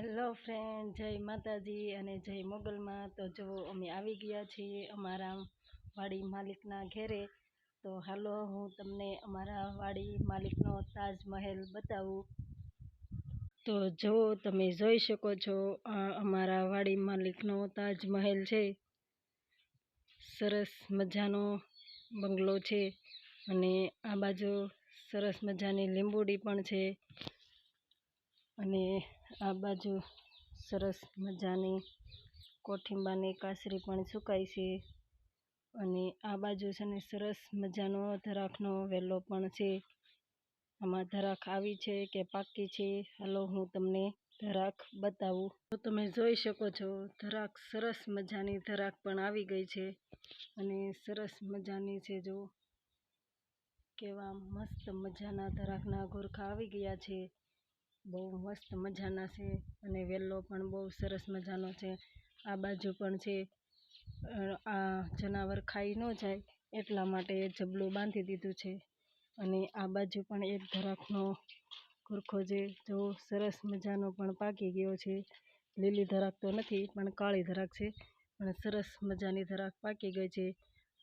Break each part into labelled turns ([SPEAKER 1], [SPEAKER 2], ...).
[SPEAKER 1] Hello friend, જય માતાજી અને જય મોગલમાં. તો જો અમે આવી ગયા છીએ અમારા વાડી માલિકના ઘેરે, તો હાલો હું તમને અમારા વાડી માલિકનો તાજમહેલ બતાવું. તો જો તમે જોઈ શકો છો, આ અમારા વાડી માલિકનો તાજમહેલ છે. સરસ મજાનો બંગલો છે અને આ બાજુ સરસ મજાની લીંબુડી પણ છે. અને આ બાજુ સરસ મજાની કોઠીંબાની કાસરી પણ સુકાય છે. અને આ બાજુ છે ને સરસ મજાનો ધરાકનો વેલો પણ છે. આમાં ધરાક આવી છે કે પાકી છે, હાલો હું તમને ધરાક બતાવું. તો તમે જોઈ શકો છો ધરાક સરસ મજાની ધરાક પણ આવી ગઈ છે. અને સરસ મજાની છે જો, કેવા મસ્ત મજાના ધરાકના ગોરખા આવી ગયા છે. બહુ મસ્ત મજાના છે અને વેલો પણ બહુ સરસ મજાનો છે. આ બાજુ પણ છે આ જનાવર ખાઈ ન જાય એટલા માટે જબલું બાંધી દીધું છે. અને આ બાજુ પણ એક ધરાકનો ગુરખો છે, જો સરસ મજાનો પણ પાકી ગયો છે. લીલી ધરાક તો નથી, પણ કાળી ધરાક છે. પણ સરસ મજાની ધરાક પાકી ગઈ છે.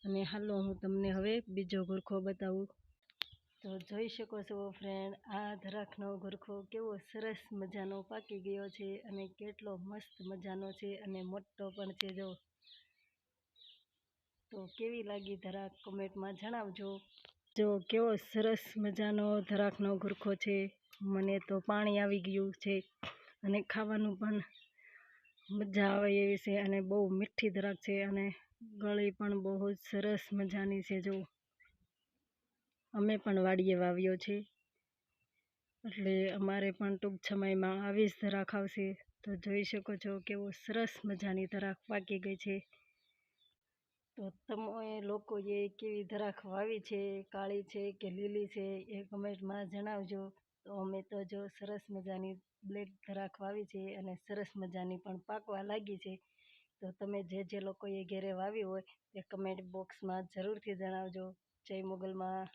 [SPEAKER 1] અને હાલો હું તમને હવે બીજો ગુરખો બતાવું. તો જોઈ શકો છો ફ્રેન્ડ આ ધરાખનો ગુરખો કેવો સરસ મજાનો પાકી ગયો છે અને કેટલો મસ્ત મજાનો છે અને મોટો પણ છે જો. તો કેવી લાગી ધરાક કોમેન્ટમાં જણાવજો. જો કેવો સરસ મજાનો ધરાકનો ગુરખો છે, મને તો પાણી આવી ગયું છે અને ખાવાનું પણ મજા આવે એવી છે અને બહુ મીઠી ધરાક છે અને ગળી પણ બહુ જ સરસ મજાની છે જો. અમે પણ વાડીએ વાવ્યો છે એટલે અમારે પણ ટૂંક સમયમાં આવી જ ધરાક આવશે. તો જોઈ શકો છો કેવો સરસ મજાની ધરાક પાકી ગઈ છે. તો તમે લોકોએ કેવી ધરાક વાવી છે? કાળી છે કે લીલી છે એ કમેન્ટમાં જણાવજો. તો અમે તો જો સરસ મજાની બ્લેક ધરાક વાવી છે અને સરસ મજાની પણ પાકવા લાગી છે. તો તમે જે જે લોકોએ ઘેરે વાવી હોય તે કમેન્ટ બોક્સમાં જરૂરથી જણાવજો. જય મોગલમાં.